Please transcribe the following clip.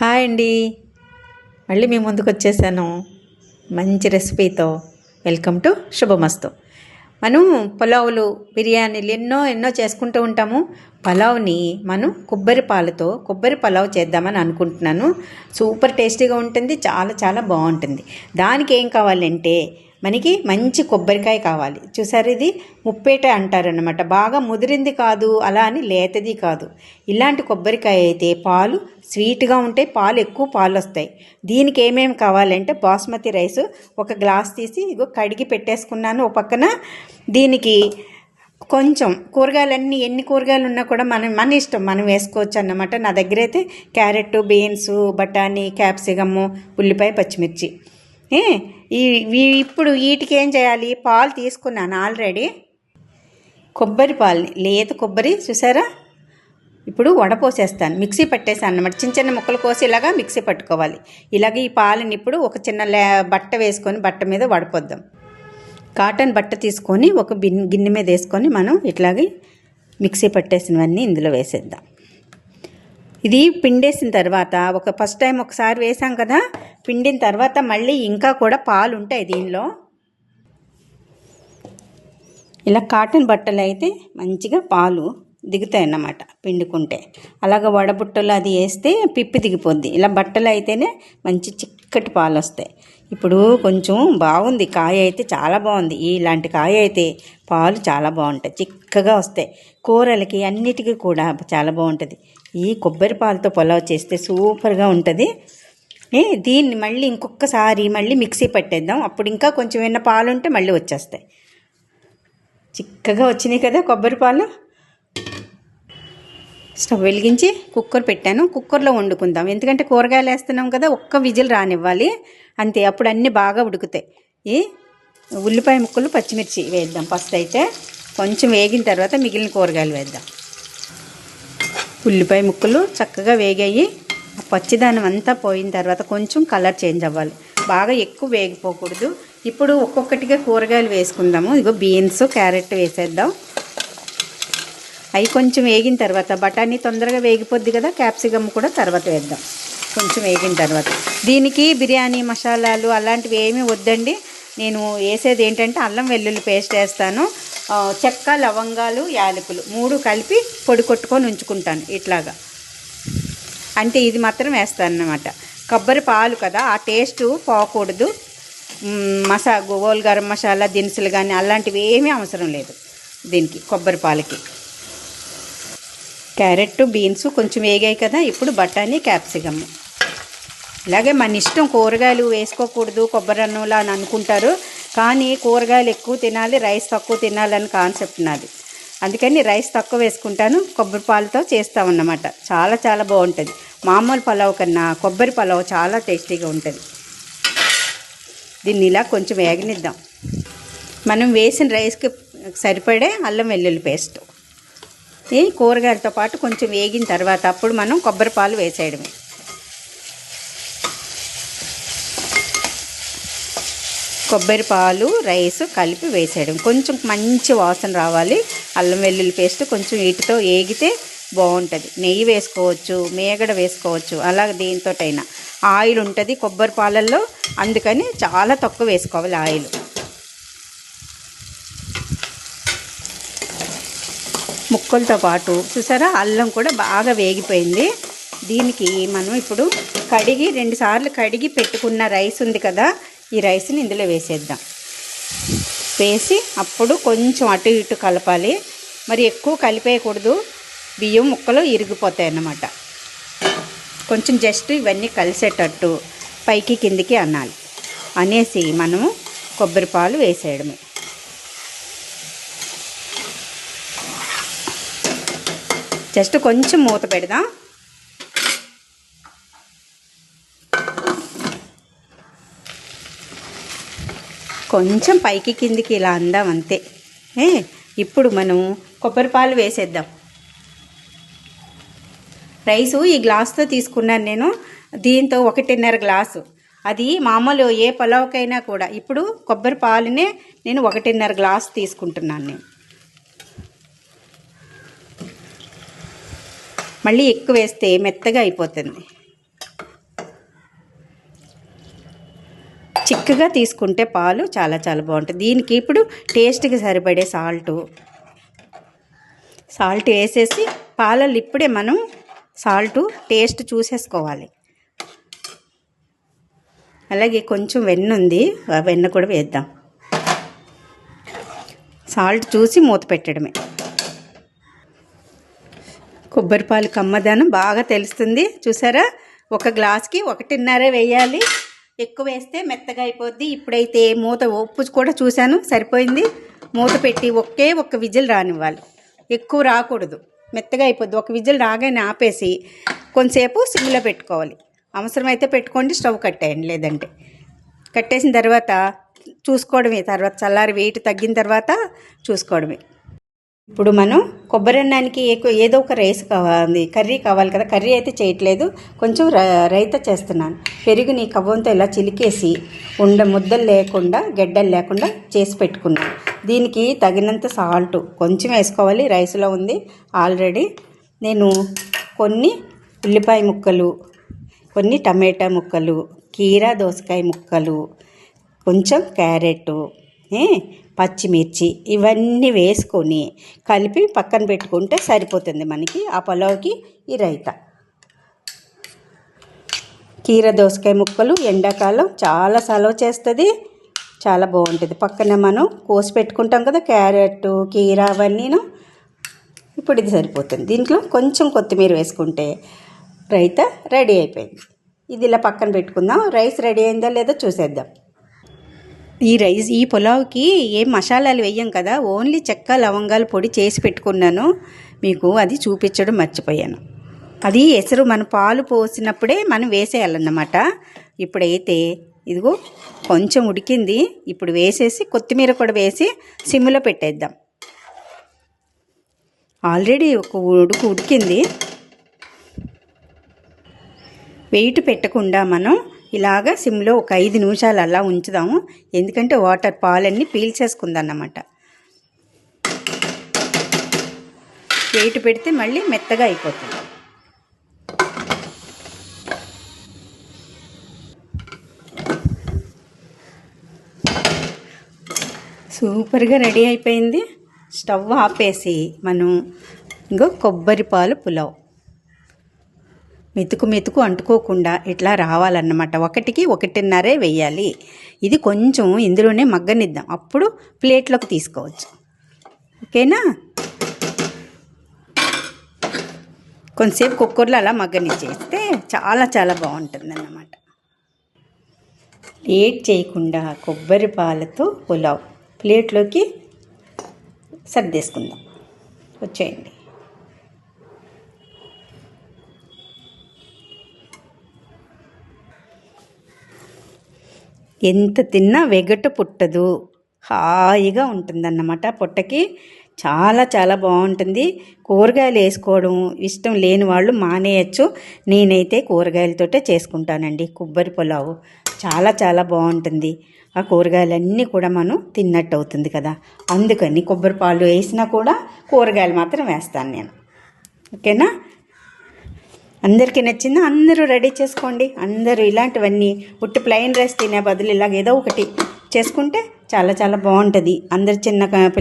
Hi అండి. మళ్ళీ మీ ముందుకు వచ్చేసాను. మంచి రెసిపీతో. వెల్కమ్ టు శుభమస్తు. మనం పులావులు బిర్యానీలు ఎన్నో ఎన్నో చేసుకుంటూ ఉంటాము. పలావ్ని మనం కొబ్బరి పాలతో కొబ్బరి పలావ్ చేద్దామని అనుకుంటున్నాను. సూపర్ టేస్టీగా ఉంటుంది చాలా చాలా బాగుంటుంది. దానికి ఏం కావాలంటే మనకి మంచి కొబ్బరికాయ కావాలి. చూసారు ఇది? ముప్పేట అంటారనమాట బాగా ముదిరింది కాదు అలా అని లేతది కాదు. ఇలాంటి కొబ్బరికాయ అయితే పాలు స్వీట్గా ఉంటాయి పాలు ఎక్కువ పాలు వస్తాయి దీనికి ఏమేమి కావాలంటే బాస్మతి రైస్ ఒక గ్లాస్ తీసి ఇగో కడిగి పెట్టేసుకున్నాను ఒక పక్కన. దీనికి కొంచెం కూరగాయలన్నీ ఎన్ని కూరగాయలు ఉన్నా కూడా మనం మన ఇష్టం మనం వేసుకోవచ్చు అన్నమాట. నా దగ్గర అయితే క్యారెట్ బీన్స్ బఠానీ క్యాప్సికము ఉల్లిపాయ పచ్చిమిర్చి. ఈ ఇప్పుడు వీటికి ఏం చేయాలి? పాలు తీసుకున్నాను ఆల్రెడీ కొబ్బరి పాలని లేత కొబ్బరి చూసారా? ఇప్పుడు వడపోసేస్తాను మిక్సీ పట్టేసాను అన్నమాట. చిన్న చిన్న ముక్కలు కోసి ఇలాగా మిక్సీ పట్టుకోవాలి. ఇలాగ ఈ పాలని ఇప్పుడు ఒక చిన్న లే బట్ట వేసుకొని బట్ట మీద వడపోద్దాం. కాటన్ బట్ట తీసుకొని ఒక బిన్ గిన్నె మీద వేసుకొని మనం ఇట్లాగే మిక్సీ పట్టేసినవన్నీ ఇందులో వేసేద్దాం. ఇది పిండేసిన తర్వాత ఒక ఫస్ట్ టైం ఒకసారి వేసాం కదా పిండిన తర్వాత మళ్ళీ ఇంకా కూడా పాలు ఉంటాయి దీనిలో. ఇలా కాటన్ బట్టలు అయితే మంచిగా పాలు దిగుతాయి అన్నమాట పిండుకుంటే. అలాగ వడబుట్టలు అది వేస్తే పిప్పి దిగిపోద్ది. ఇలా బట్టలు అయితేనే మంచి చిక్కటి పాలు వస్తాయి ఇప్పుడు కొంచెం బాగుంది కాయ అయితే చాలా బాగుంది. ఇలాంటి కాయ అయితే పాలు చాలా బాగుంటాయి చిక్కగా వస్తాయి. కూరలకి అన్నిటికీ కూడా చాలా బాగుంటుంది. ఈ కొబ్బరి పాలతో పొలావ్ చేస్తే సూపర్గా ఉంటుంది. ఏ దీన్ని మళ్ళీ ఇంకొకసారి మళ్ళీ మిక్సీ పట్టేద్దాం. అప్పుడు ఇంకా కొంచెం ఏమైనా పాలు ఉంటే మళ్ళీ వచ్చేస్తాయి. చిక్కగా వచ్చినాయి కదా కొబ్బరి పాలు. స్టవ్ వెలిగించి కుక్కర్ పెట్టాను. కుక్కర్లో వండుకుందాం. ఎందుకంటే కూరగాయలు వేస్తున్నాం కదా ఒక్క విజిల్ రానివ్వాలి. అంతే అప్పుడు అన్నీ బాగా ఉడుకుతాయి. ఈ ఉల్లిపాయ ముక్కలు పచ్చిమిర్చి వేద్దాం. ఫస్ట్ అయితే కొంచెం వేగిన తర్వాత మిగిలిన కూరగాయలు వేద్దాం. ఉల్లిపాయ ముక్కలు చక్కగా వేగాయి. పచ్చిదానం అంతా పోయిన తర్వాత కొంచెం కలర్ చేంజ్ అవ్వాలి. బాగా ఎక్కువ వేగిపోకూడదు. ఇప్పుడు ఒక్కొక్కటిగా కూరగాయలు వేసుకుందాము. ఇగో బీన్స్ క్యారెట్ వేసేద్దాం. అవి కొంచెం వేగిన తర్వాత బఠానీ తొందరగా వేగిపోద్ది కదా క్యాప్సికమ్ కూడా తర్వాత వేద్దాం. కొంచెం వేగిన తర్వాత. దీనికి బిర్యానీ మసాలాలు అలాంటివి ఏమీ వద్దండి. నేను వేసేది ఏంటంటే అల్లం వెల్లుల్లి పేస్ట్ వేస్తాను. చెక్క లవంగాలు యాలకులు మూడు కలిపి పొడి కొట్టుకొని ఉంచుకుంటాను ఇట్లాగా. అంటే ఇది మాత్రం వేస్తాను అన్నమాట కొబ్బరి పాలు కదా ఆ టేస్ట్ పోకూడదు. మసా గోల్ గరం మసాలా దినుసులు కానీ అలాంటివి ఏమీ అవసరం లేదు దీనికి కొబ్బరి పాలకి. క్యారెట్ బీన్స్ కొంచెం వేగాయి కదా ఇప్పుడు బఠానీ క్యాప్సికమ్. ఇలాగే మన ఇష్టం కూరగాయలు వేసుకోకూడదు కొబ్బరి అన్నంలా అని అనుకుంటారు. కానీ కూరగాయలు ఎక్కువ తినాలి రైస్ తక్కువ తినాలని కాన్సెప్ట్ నాది. అందుకని రైస్ తక్కువ వేసుకుంటాను కొబ్బరి పాలతో చేస్తామన్నమాట చాలా చాలా బాగుంటుంది. మామూలు పలావ్ కన్నా కొబ్బరి పలావ్ చాలా టేస్టీగా ఉంటుంది. దీన్ని ఇలా కొంచెం వేగనిద్దాం. మనం వేసిన రైస్కి సరిపడే అల్లం వెల్లుల్లి పేస్ట్. ఈ కూరగాయలతో పాటు కొంచెం వేగిన తర్వాత అప్పుడు మనం కొబ్బరి పాలు వేసేయడమే. కొబ్బరి పాలు రైస్ కలిపి వేసేయడం. కొంచెం మంచి వాసన రావాలి. అల్లం వెల్లుల్లి పేస్ట్ కొంచెం వీటితో ఏగితే బాగుంటుంది. నెయ్యి వేసుకోవచ్చు మేగడ వేసుకోవచ్చు అలాగే దీంతోటైనా ఆయిల్ ఉంటుంది కొబ్బరి పాలల్లో అందుకని చాలా తక్కువ వేసుకోవాలి ఆయిల్. ముక్కలతో పాటు చూసారా? అల్లం కూడా బాగా వేగిపోయింది. దీనికి మనం ఇప్పుడు కడిగి రెండుసార్లు కడిగి పెట్టుకున్న రైస్ ఉంది కదా ఈ రైస్ని ఇందులో వేసేద్దాం. వేసి అప్పుడు కొంచెం అటు ఇటు కలపాలి. మరి ఎక్కువ కలిపేయకూడదు. బియ్యం ముక్కలు ఇరిగిపోతాయి అన్నమాట. కొంచెం జస్ట్ ఇవన్నీ కలిసేటట్టు పైకి కిందికి అనాలి. అనేసి మనము కొబ్బరి పాలు వేసేయడమే. జస్ట్ కొంచెం మూత పెడదాం. కొంచెం పైకి కిందికి ఇలా అందాం అంతే. ఏ ఇప్పుడు మనం కొబ్బరి పాలు వేసేద్దాం. రైసు ఈ గ్లాస్తో తీసుకున్నాను నేను. దీంతో ఒకటిన్నర గ్లాసు. అది మామూలు ఏ పొలవకైనా కూడా. ఇప్పుడు కొబ్బరి పాలునే నేను ఒకటిన్నర గ్లాస్ తీసుకుంటున్నాను నేను. మళ్ళీ ఎక్కువ వేస్తే మెత్తగా అయిపోతుంది. చిక్కగా తీసుకుంటే పాలు చాలా చాలా బాగుంటుంది దీనికి ఇప్పుడు టేస్ట్కి సరిపడే సాల్టు. సాల్ట్ వేసేసి పాలలు ఇప్పుడే మనం సాల్ట్ టేస్ట్ చూసేసుకోవాలి. అలాగే కొంచెం వెన్న ఉంది. ఆ వెన్న కూడా వేద్దాం. సాల్ట్ చూసి మూత పెట్టడమే. కొబ్బరి పాలు కమ్మదనం బాగా తెలుస్తుంది. చూసారా? ఒక గ్లాస్కి ఒకటిన్నర వేయాలి. ఎక్కువ వేస్తే మెత్తగా అయిపోద్ది. ఇప్పుడైతే మూత ఉప్పు కూడా చూశాను సరిపోయింది. మూత పెట్టి ఒకే ఒక్క విజిల్ రానివ్వాలి. ఎక్కువ రాకూడదు. మెత్తగా అయిపోద్ది. ఒక విజిల్ రాగానే ఆపేసి కొంతసేపు సిమ్లో పెట్టుకోవాలి. అవసరమైతే పెట్టుకోండి స్టవ్ కట్టేయండి. లేదంటే కట్టేసిన తర్వాత చూసుకోవడమే. తర్వాత చల్లారి వెయిట్ తగ్గిన తర్వాత చూసుకోవడమే. ఇప్పుడు మనం కొబ్బరి అన్నానికి ఎక్కువ ఏదో ఒక రైస్ కావాలి కర్రీ కావాలి కదా కర్రీ అయితే చేయట్లేదు. కొంచెం రైత చేస్తున్నాను. పెరుగుని కవ్వంతో ఇలా చిలికేసి ఉండ ముద్దలు లేకుండా గెడ్డలు లేకుండా చేసి పెట్టుకున్నాను. దీనికి తగినంత సాల్ట్ కొంచెం వేసుకోవాలి. రైస్లో ఉంది ఆల్రెడీ. నేను కొన్ని ఉల్లిపాయ ముక్కలు కొన్ని టమాటా ముక్కలు కీరా దోసకాయ ముక్కలు కొంచెం క్యారెట్ పచ్చిమిర్చి ఇవన్నీ వేసుకొని కలిపి పక్కన పెట్టుకుంటే సరిపోతుంది మనకి. ఆ పొలవుకి ఈ రైతా. కీర దోసకాయ ముక్కలు ఎండాకాలం చాలా సలవ చేస్తుంది. చాలా బాగుంటుంది. పక్కన మనం కోసి పెట్టుకుంటాం కదా క్యారెట్ కీర అవన్నీను. ఇప్పుడు ఇది సరిపోతుంది. దీంట్లో కొంచెం కొత్తిమీర వేసుకుంటే రైతా రెడీ అయిపోయింది. ఇది ఇలా పక్కన పెట్టుకుందాం. రైస్ రెడీ అయిందా లేదో చూసేద్దాం. ఈ రైస్ ఈ పులావ్కి ఏం మసాలాలు వేయం కదా ఓన్లీ చెక్క లవంగాలు పొడి చేసి పెట్టుకున్నాను. మీకు అది చూపించడం మర్చిపోయాను. అది ఎసరు మన పాలు పోసినప్పుడే మనం వేసేయాలన్నమాట. ఇప్పుడైతే ఇదిగో కొంచెం ఉడికింది. ఇప్పుడు వేసేసి కొత్తిమీర కూడా వేసి సిమ్లో పెట్టేద్దాం. ఆల్రెడీ ఒక ఉడుకు ఉడికింది. వెయిట్ పెట్టకుండా మనం ఇలాగా సిమ్లో ఒక ఐదు నిమిషాలు అలా ఉంచుదాము. ఎందుకంటే వాటర్ పాలన్నీ పీల్చేసుకుందన్నమాట. వెయిట్ పెడితే మళ్ళీ మెత్తగా అయిపోతుంది. సూపర్గా రెడీ అయిపోయింది. స్టవ్ ఆపేసి మనం ఇంకో కొబ్బరి పాలు పులావ్. మెతుకు మెతుకు అంటుకోకుండా ఇట్లా రావాలన్నమాట. ఒకటికి ఒకటిన్నరే వేయాలి. ఇది కొంచెం ఇందులోనే మగ్గనిద్దాం. అప్పుడు ప్లేట్లోకి తీసుకోవచ్చు. ఓకేనా? కొంతసేపు కుక్కర్లో అలా మగ్గనిచ్చేస్తే చాలా చాలా బాగుంటుంది అన్నమాట లేట్ చేయకుండా కొబ్బరి పాలతో పులావ్ ప్లేట్లోకి సర్దేసుకుందాం. వచ్చేయండి. ఎంత తిన్నా వెగటు పుట్టదు. హాయిగా ఉంటుందన్నమాట. పొట్టకి చాలా చాలా బాగుంటుంది. కూరగాయలు వేసుకోవడం ఇష్టం లేని వాళ్ళు మానేయచ్చు. నేనైతే కూరగాయలతోటే చేసుకుంటానండి. కొబ్బరి పులావు చాలా చాలా బాగుంటుంది. ఆ కూరగాయలన్నీ కూడా మనం తిన్నట్టు అవుతుంది కదా. అందుకని కొబ్బరి పాలు వేసినా కూడా కూరగాయలు మాత్రం వేస్తాను నేను. ఓకేనా? అందరికీ నచ్చిందా? అందరూ రెడీ చేసుకోండి. అందరూ ఇలాంటివన్నీ ఉట్టి ప్లెయిన్ రైస్ తినే బదులు ఇలాగ ఏదో ఒకటి చేసుకుంటే చాలా చాలా బాగుంటుంది. అందరు చిన్న పిల్ల